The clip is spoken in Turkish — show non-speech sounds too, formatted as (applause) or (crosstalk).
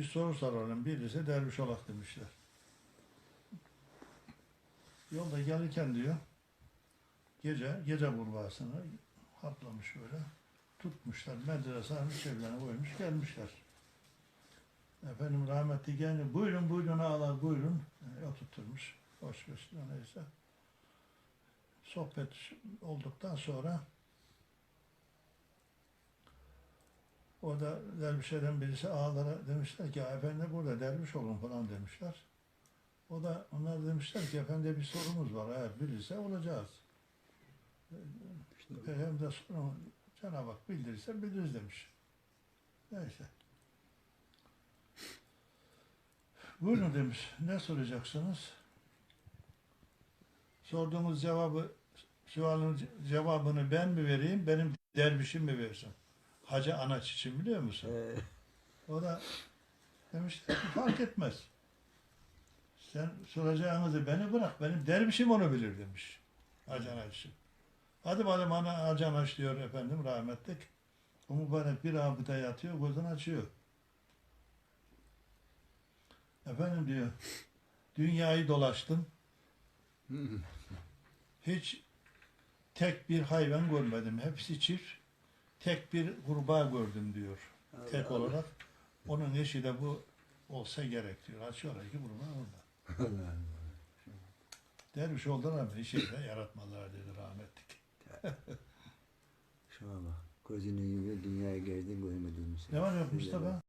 Bir soru soralım. Birisi derviş olak demişler. Yolda gelirken diyor gece gece kurbağasını haplamış böyle tutmuşlar. Medrese almış evlerine koymuş gelmişler. Efendim rahmetli geldi. Buyurun buyurun ağalar buyurun. E, oturtturmuş. Hoş göster neyse. Sohbet olduktan sonra Orada dervişlerden birisi ağalara demişler ki "Ya efendi burada derviş olun falan demişler. O da onlar demişler ki efendi bir sorumuz var eğer bilirse olacağız. İşte Peygamber sonra Cenab-ı Hak bildirirse biliriz demiş. Neyse. Buyurun demiş. Ne soracaksınız? Sorduğunuz cevabı sualın cevabını ben mi vereyim, benim dervişim mi versin? Hacı Anaç için biliyor musun? O da demiş fark etmez. Sen soracağınızı beni bırak. Benim dervişim onu bilir demiş. Hacı Anaç için. Hadi madem ana Hacı Anaç diyor efendim rahmetlik. O mübarek bir abide yatıyor, gözünü açıyor. Efendim diyor, dünyayı dolaştım. Hiç tek bir hayvan görmedim. Hepsi çift. Tek bir kurbağa gördüm diyor. Tek Allah olarak. Onun eşi de bu olsa gerek diyor. Açıyorlar ki kurbağa orada. Allah. (laughs) Derviş oldular ama işi de yaratmadılar dedi rahmetlik. (laughs) Şuna bak. Gözünü yumuyor, dünyaya gezdin görmediğin şey. Ne var yok Mustafa?